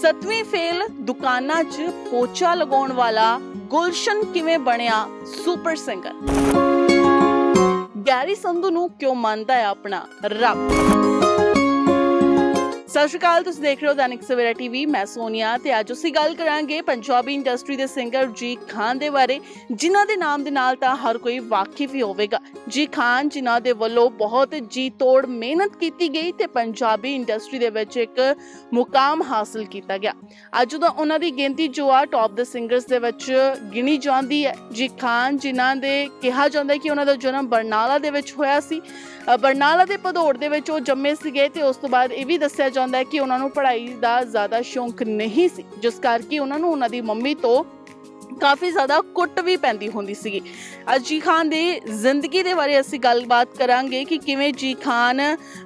ਸੱਤਵੀਂ ਫੇਲ ਦੁਕਾਨਾਂ 'ਚ ਪੋਚਾ ਲਗਾਉਣ ਵਾਲਾ ਗੁਲਸ਼ਨ ਕਿਵੇਂ ਬਣਿਆ ਸੁਪਰ ਸਿੰਗਰ? ਗੈਰੀ ਸੰਧੂ ਨੂੰ ਕਿਉਂ ਮੰਨਦਾ ਹੈ ਆਪਣਾ ਰੱਬ? ਸਤਿ ਸ਼੍ਰੀ ਅਕਾਲ ਤੁਸੀਂ ਦੇਖ ਰਹੇ ਹੋ ਦੈਨਿਕ ਸਵੇਰਾ ਟੀਵੀ। ਮੈਂ ਸੋਨੀਆ ਤੇ ਅੱਜ ਅਸੀਂ ਗੱਲ ਕਰਾਂਗੇ ਪੰਜਾਬੀ ਇੰਡਸਟਰੀ ਦੇ ਸਿੰਗਰ ਜੀ ਖਾਨ ਦੇ ਬਾਰੇ ਜਿਨ੍ਹਾਂ ਦੇ ਨਾਮ ਦੇ ਨਾਲ ਤਾਂ ਹਰ ਕੋਈ ਵਾਕਿਫ ਹੀ ਹੋਵੇਗਾ। ਜੀ ਖਾਨ ਜਿਨ੍ਹਾਂ ਦੇ ਵੱਲੋਂ ਬਹੁਤ ਜੀ ਤੋੜ ਮਿਹਨਤ ਕੀਤੀ ਗਈ ਤੇ ਪੰਜਾਬੀ ਇੰਡਸਟਰੀ ਦੇ ਵਿੱਚ ਇੱਕ ਮੁਕਾਮ ਹਾਸਲ ਕੀਤਾ ਗਿਆ। ਅੱਜ ਤਾਂ ਉਹਨਾਂ ਦੀ ਗਿਣਤੀ ਜੋ ਆ ਟੌਪ ਦੇ ਸਿੰਗਰਸ ਦੇ ਵਿੱਚ ਗਿਣੀ ਜਾਂਦੀ ਹੈ ਜੀ ਖਾਨ ਜਿਨ੍ਹਾਂ ਦੇ ਕਿਹਾ ਜਾਂਦਾ ਕਿ ਉਹਨਾਂ ਦਾ ਜਨਮ ਬਰਨਾਲਾ ਦੇ ਵਿੱਚ ਹੋਇਆ ਸੀ। ਅ, ਬਰਨਾਲਾ ਦੇ ਭਦੌੜ ਦੇ ਵਿੱਚ ਉਹ ਜੰਮੇ ਸੀਗੇ ਤੇ ਉਸ ਤੋਂ ਬਾਅਦ ਇਹ ਵੀ ਦੱਸਿਆ ਜਾਂਦਾ ਹੈ ਕਿ ਉਹਨਾਂ ਨੂੰ ਪੜ੍ਹਾਈ ਦਾ ਜ਼ਿਆਦਾ ਸ਼ੌਂਕ ਨਹੀਂ ਸੀ, ਜਿਸ ਕਰਕੇ ਉਹਨਾਂ ਨੂੰ ਉਹਨਾਂ ਦੀ ਮੰਮੀ ਤੋਂ ਕਾਫੀ ਜ਼ਿਆਦਾ ਕੁੱਟ ਵੀ ਪੈਂਦੀ ਹੁੰਦੀ ਸੀਗੀ। ਅੱਜ ਖਾਨ ਦੀ ਜ਼ਿੰਦਗੀ ਦੇ ਬਾਰੇ ਅਸੀਂ ਗੱਲਬਾਤ ਕਰਾਂਗੇ ਕਿ ਕਿਵੇਂ ਜੀ ਖਾਨ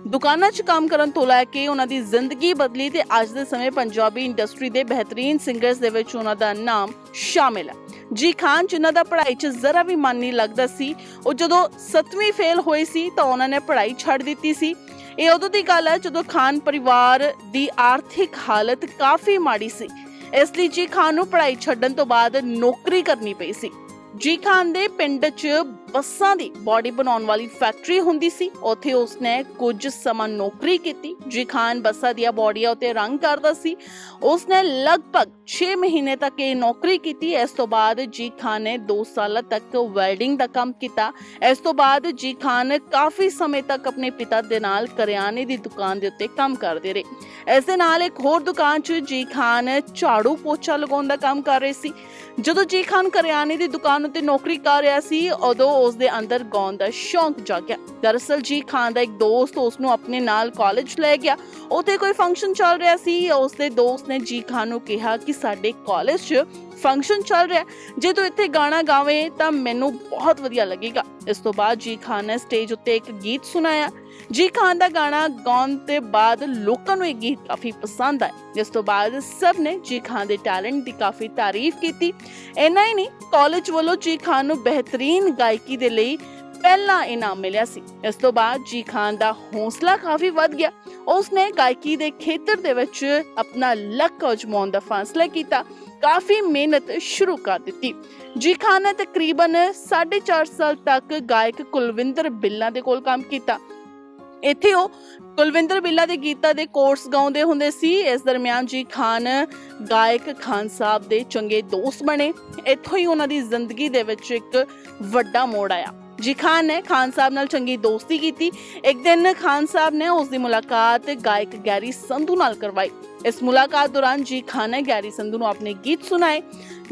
ਦੁਕਾਨਾਂ 'ਚ ਕੰਮ ਕਰਨ ਤੋਂ ਲੈ ਕੇ ਉਹਨਾਂ ਦੀ ਜ਼ਿੰਦਗੀ ਬਦਲੀ ਤੇ ਅੱਜ ਦੇ ਸਮੇਂ ਪੰਜਾਬੀ ਇੰਡਸਟਰੀ ਦੇ ਬਿਹਤਰੀਨ ਸਿੰਗਰਸ ਦੇ ਵਿੱਚ ਉਹਨਾਂ ਦਾ ਨਾਮ ਸ਼ਾਮਿਲ ਹੈ। ਜੀ ਖਾਨ, ਜਿਨ੍ਹਾਂ ਦਾ ਪੜ੍ਹਾਈ 'ਚ ਜ਼ਰਾ ਵੀ ਮਨ ਨਹੀਂ ਲੱਗਦਾ ਸੀ, ਉਹ ਜਦੋਂ 7ਵੀਂ ਫੇਲ ਹੋਈ ਸੀ ਤਾਂ ਉਹਨਾਂ ਨੇ ਪੜ੍ਹਾਈ ਛੱਡ ਦਿੱਤੀ ਸੀ। ਇਹ ਉਦੋਂ ਦੀ ਗੱਲ ਹੈ ਜਦੋਂ ਖਾਨ ਪਰਿਵਾਰ ਦੀ ਆਰਥਿਕ ਹਾਲਤ ਕਾਫੀ ਮਾੜੀ ਸੀ। ਇਸ ਲਈ ਜੀ ਖਾਨ ਨੂੰ ਪੜ੍ਹਾਈ ਛੱਡਣ ਤੋਂ ਬਾਅਦ ਨੌਕਰੀ ਕਰਨੀ ਪਈ ਸੀ। ਜੀ ਖਾਨ ਦੇ ਪਿੰਡ 'ਚ ਬੱਸਾਂ ਦੀ ਬਾਡੀ ਬਣਾਉਣ ਵਾਲੀ ਫੈਕਟਰੀ ਹੁੰਦੀ ਸੀ। ਉੱਥੇ ਉਸਨੇ ਕੁਝ ਸਮਾਂ ਨੌਕਰੀ ਕੀਤੀ। ਜੀ ਖਾਨ ਬੱਸਾਂ ਦੀਆਂ ਬਾਡੀਆਂ ਉੱਤੇ ਰੰਗ ਕਰਦਾ ਸੀ। ਉਸਨੇ ਲਗਭਗ 6 ਮਹੀਨੇ ਤੱਕ ਇਹ ਨੌਕਰੀ ਕੀਤੀ। ਇਸ ਤੋਂ ਬਾਅਦ ਜੀ ਖਾਨ ਨੇ 2 ਸਾਲਾਂ ਤੱਕ ਵੈਲਡਿੰਗ ਦਾ ਕੰਮ ਕੀਤਾ। ਇਸ ਤੋਂ ਬਾਅਦ ਜੀ ਖਾਨ ਕਾਫੀ ਸਮੇਂ ਤੱਕ ਆਪਣੇ ਪਿਤਾ ਦੇ ਨਾਲ ਕਰਿਆਨੇ ਦੀ ਦੁਕਾਨ ਦੇ ਉੱਤੇ ਕੰਮ ਕਰਦੇ ਰਹੇ। ਇਸ ਦੇ ਨਾਲ ਇੱਕ ਹੋਰ ਦੁਕਾਨ 'ਚ ਜੀ ਖਾਨ ਝਾੜੂ ਪੋਚਾ ਲਗਾਉਣ ਦਾ ਕੰਮ ਕਰ ਰਹੇ ਸੀ। ਜਦੋਂ ਜੀ ਖਾਨ ਕਰਿਆਨੇ ਦੀ ਦੁਕਾਨ ਉੱਤੇ ਨੌਕਰੀ ਕਰ ਰਿਹਾ ਸੀ, ਉਦੋਂ ਉਸ ਦੇ ਅੰਦਰ ਗਾਉਣ ਦਾ ਸ਼ੌਂਕ ਜਾਗਿਆ। ਦਰਅਸਲ ਜੀ ਖਾਨ ਦਾ ਇੱਕ ਦੋਸਤ ਉਸ ਨੂੰ ਆਪਣੇ ਨਾਲ ਕਾਲਜ ਲੈ ਗਿਆ। ਉੱਥੇ ਕੋਈ ਫੰਕਸ਼ਨ ਚੱਲ ਰਿਹਾ ਸੀ। ਉਸ ਦੇ ਦੋਸਤ ਨੇ ਜੀ ਖਾਨ ਨੂੰ ਕਿਹਾ ਕਿ ਸਾਡੇ ਕਾਲਜ 'ਚ ਫੰਕਸ਼ਨ ਚੱਲ ਰਿਹਾ ਜੇ ਤੂੰ ਇੱਥੇ ਗਾਣਾ ਗਾਵੇਂ ਤਾਂ ਮੈਨੂੰ ਬਹੁਤ ਵਧੀਆ ਲੱਗੇਗਾ। ਇਸ ਤੋਂ ਬਾਅਦ ਜੀ ਖਾਨ ਨੇ ਸਟੇਜ ਉੱਤੇ ਇੱਕ ਗੀਤ ਸੁਣਾਇਆ। ਜੀ ਖਾਨ ਦਾ ਗਾਣਾ ਗਾਉਣ ਤੇ ਬਾਅਦ ਲੋਕਾਂ ਨੂੰ ਇਹ ਗੀਤ ਕਾਫੀ ਪਸੰਦ ਆਇਆ ਜਿਸ ਤੋਂ ਬਾਅਦ ਸਭ ਨੇ ਜੀ ਖਾਨ ਦੇ ਟੈਲੈਂਟ ਦੀ ਕਾਫੀ ਤਾਰੀਫ ਕੀਤੀ। ਇੰਨਾ ਹੀ ਨਹੀਂ ਕਾਲਜ ਵੱਲੋਂ ਜੀ ਖਾਨ ਨੂੰ ਬਿਹਤਰੀਨ ਗਾਇਕੀ ਦੇ ਲਈ ਪਹਿਲਾ ਇਨਾਮ ਮਿਲਿਆ ਸੀ। ਇਸ ਤੋਂ ਬਾਅਦ ਜੀ ਖਾਨ ਦਾ ਹੌਸਲਾ ਕਾਫੀ ਵੱਧ ਗਿਆ। ਉਸਨੇ ਗਾਇਕੀ ਦੇ ਖੇਤਰ ਦੇ ਵਿੱਚ ਆਪਣਾ ਲੱਕ ਅਜਮਾਉਣ ਦਾ ਫੈਸਲਾ ਕੀਤਾ। ਕਾਫੀ ਮਿਹਨਤ ਸ਼ੁਰੂ ਕਰ ਦਿੱਤੀ। ਜੀ ਖਾਨ ਨੇ ਤਕਰੀਬਨ 4.5 ਸਾਲ ਤੱਕ ਗਾਇਕ ਕੁਲਵਿੰਦਰ ਬਿੱਲਾ ਦੇ ਕੋਲ ਕੰਮ ਕੀਤਾ। ਇੱਥੇ ਉਹ ਕੁਲਵਿੰਦਰ ਬਿੱਲਾ ਦੇ ਗੀਤਾਂ ਦੇ ਕੋਰਸ ਗਾਉਂਦੇ ਹੁੰਦੇ ਸੀ। ਇਸ ਦਰਮਿਆਨ ਜੀ ਖਾਨ ਗਾਇਕ ਖਾਨ ਸਾਹਿਬ ਦੇ ਚੰਗੇ ਦੋਸਤ ਬਣੇ। ਇੱਥੋਂ ਹੀ ਉਹਨਾਂ ਦੀ ਜ਼ਿੰਦਗੀ ਦੇ ਵਿੱਚ ਇੱਕ ਵੱਡਾ ਮੋੜ ਆਇਆ। ਜੀ ਖਾਨ ਨੇ ਖਾਨ ਸਾਹਿਬ ਨਾਲ ਚੰਗੀ ਦੋਸਤੀ ਕੀਤੀ। ਇੱਕ ਦਿਨ ਖਾਨ ਸਾਹਿਬ ਨੇ ਉਸ ਦੀ ਮੁਲਾਕਾਤ ਗਾਇਕ ਗੈਰੀ ਸੰਧੂ ਨਾਲ ਕਰਵਾਈ। ਇਸ ਮੁਲਾਕਾਤ ਦੌਰਾਨ ਜੀ ਖਾਨ ਨੇ ਗੈਰੀ ਸੰਧੂ ਨੂੰ ਆਪਣੇ ਗੀਤ ਸੁਣਾਏ।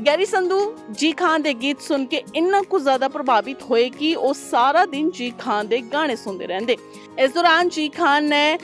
ਗੈਰੀ ਸੰਧੂ, ਜੀ ਖਾਨ ਦੇ ਗੀਤ ਸੁਣ ਕੇ ਇੰਨਾ ਕੁ ਜ਼ਿਆਦਾ ਪ੍ਰਭਾਵਿਤ ਹੋਏ ਕਿ ਉਹ ਸਾਰਾ ਦਿਨ ਜੀ ਖਾਨ ਦੇ ਗਾਣੇ ਸੁਣਦੇ ਰਹਿੰਦੇ। ਇਸ ਦੌਰਾਨ ਜੀ ਖਾਨ ਨੇ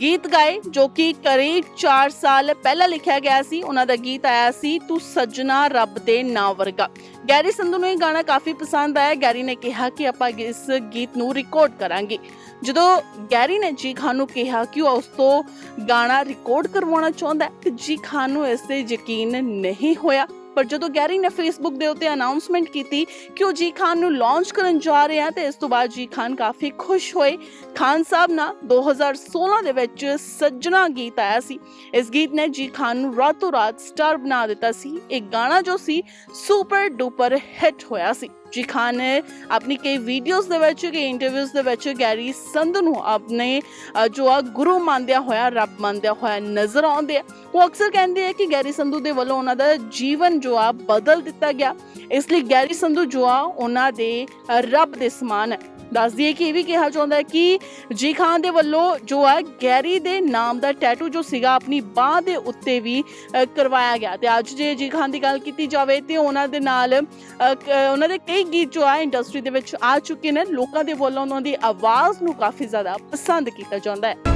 ਗੀਤ ਗਾਏ ਜੋ ਕਿ ਕਰੀਬ 4 ਸਾਲ ਪਹਿਲਾਂ ਲਿਖਿਆ ਗਿਆ ਸੀ। ਉਹਨਾਂ ਦਾ ਗੀਤ ਆਇਆ ਸੀ, ਤੂੰ ਸੱਜਣਾ ਰੱਬ ਦੇ ਨਾਂ ਵਰਗਾ। ਗੈਰੀ ਸੰਧੂ ਨੂੰ ਇਹ ਗਾਣਾ ਕਾਫੀ ਪਸੰਦ ਆਇਆ। ਗੈਰੀ ਨੇ ਕਿਹਾ ਕਿ ਆਪਾਂ ਇਸ ਗੀਤ ਨੂੰ ਰਿਕਾਰਡ ਕਰਾਂਗੇ। ਜਦੋਂ ਗੈਰੀ ਨੇ ਜੀ ਖਾਨ ਨੂੰ ਕਿਹਾ ਕਿ ਉਹ ਉਸ ਤੋਂ ਗਾਣਾ ਰਿਕਾਰਡ ਕਰਵਾਉਣਾ ਚਾਹੁੰਦਾ ਹੈ ਜੀ ਖਾਨ ਨੂੰ ਇਸ ਤੇ ਯਕੀਨ ਨਹੀਂ ਹੋਇਆ। ਪਰ ਜਦੋਂ ਗੈਰੀ ਨੇ ਫੇਸਬੁੱਕ ਦੇ ਉੱਤੇ ਅਨਾਉਂਸਮੈਂਟ ਕੀਤੀ ਕਿ ਉਹ ਜੀ ਖਾਨ ਨੂੰ ਲਾਂਚ ਕਰਨ ਜਾ ਰਹੇ ਆ ਤੇ ਇਸ ਤੋਂ ਬਾਅਦ ਜੀ ਖਾਨ ਕਾਫੀ ਖੁਸ਼ ਹੋਏ। ਖਾਨ ਸਾਹਿਬ ਨਾਲ 2016 ਦੇ ਵਿੱਚ ਸੱਜਣਾ ਗੀਤ ਆਇਆ ਸੀ। ਇਸ ਗੀਤ ਨੇ ਜੀ ਖਾਨ ਨੂੰ ਰਾਤੋਂ ਰਾਤ ਸਟਾਰ ਬਣਾ ਦਿੱਤਾ ਸੀ। ਇਹ ਗਾਣਾ ਜੋ ਸੀ ਸੁਪਰ ਡੂਪਰ ਹਿੱਟ ਹੋਇਆ ਸੀ। ਜੀ ਖਾਨ ਨੇ ਆਪਣੀ ਕਈ ਵੀਡੀਓਜ਼ ਦੇ ਵਿੱਚ, ਕਈ ਇੰਟਰਵਿਊਜ਼ ਦੇ ਵਿੱਚ ਗੈਰੀ ਸੰਧੂ ਨੂੰ ਆਪਣੇ ਜੋ ਆ ਗੁਰੂ ਮੰਨਦਿਆ ਹੋਇਆ, ਰੱਬ ਮੰਨਦਿਆ ਹੋਇਆ ਨਜ਼ਰ ਆਉਂਦੇ ਆ। ਉਹ ਅਕਸਰ ਕਹਿੰਦੇ ਆ ਕਿ ਗੈਰੀ ਸੰਧੂ ਦੇ ਵੱਲੋਂ ਉਹਨਾਂ ਦਾ ਜੀਵਨ ਜੋ ਆ ਬਦਲ ਦਿੱਤਾ ਗਿਆ। ਇਸ ਲਈ ਗੈਰੀ ਸੰਧੂ ਜੋ ਆ, ਉਹਨਾਂ ਦੇ ਰੱਬ ਦੇ ਸਮਾਨ ਹੈ। ਦੱਸ ਦਈਏ ਕਿ ਇਹ ਵੀ ਕਿਹਾ ਜਾਂਦਾ ਹੈ ਕਿ ਜੀ ਖਾਨ ਦੇ ਵੱਲੋਂ ਜੋ ਆ ਗੈਰੀ ਦੇ ਨਾਮ ਦਾ ਟੈਟੂ ਜੋ ਸੀਗਾ ਆਪਣੀ ਬਾਹ ਦੇ ਉੱਤੇ ਵੀ ਕਰਵਾਇਆ ਗਿਆ। ਤੇ ਅੱਜ ਜੇ ਜੀ ਖਾਨ ਦੀ ਗੱਲ ਕੀਤੀ ਜਾਵੇ ਤੇ ਉਹਨਾਂ ਦੇ ਨਾਲ ਉਹਨਾਂ ਦੇ ਕਈ ਗੀਤ ਜੋ ਆ ਇੰਡਸਟਰੀ ਦੇ ਵਿੱਚ ਆ ਚੁੱਕੇ ਨੇ। ਲੋਕਾਂ ਦੇ ਵੱਲੋਂ ਉਹਨਾਂ ਦੀ ਆਵਾਜ਼ ਨੂੰ ਕਾਫੀ ਜ਼ਿਆਦਾ ਪਸੰਦ ਕੀਤਾ ਜਾਂਦਾ ਹੈ।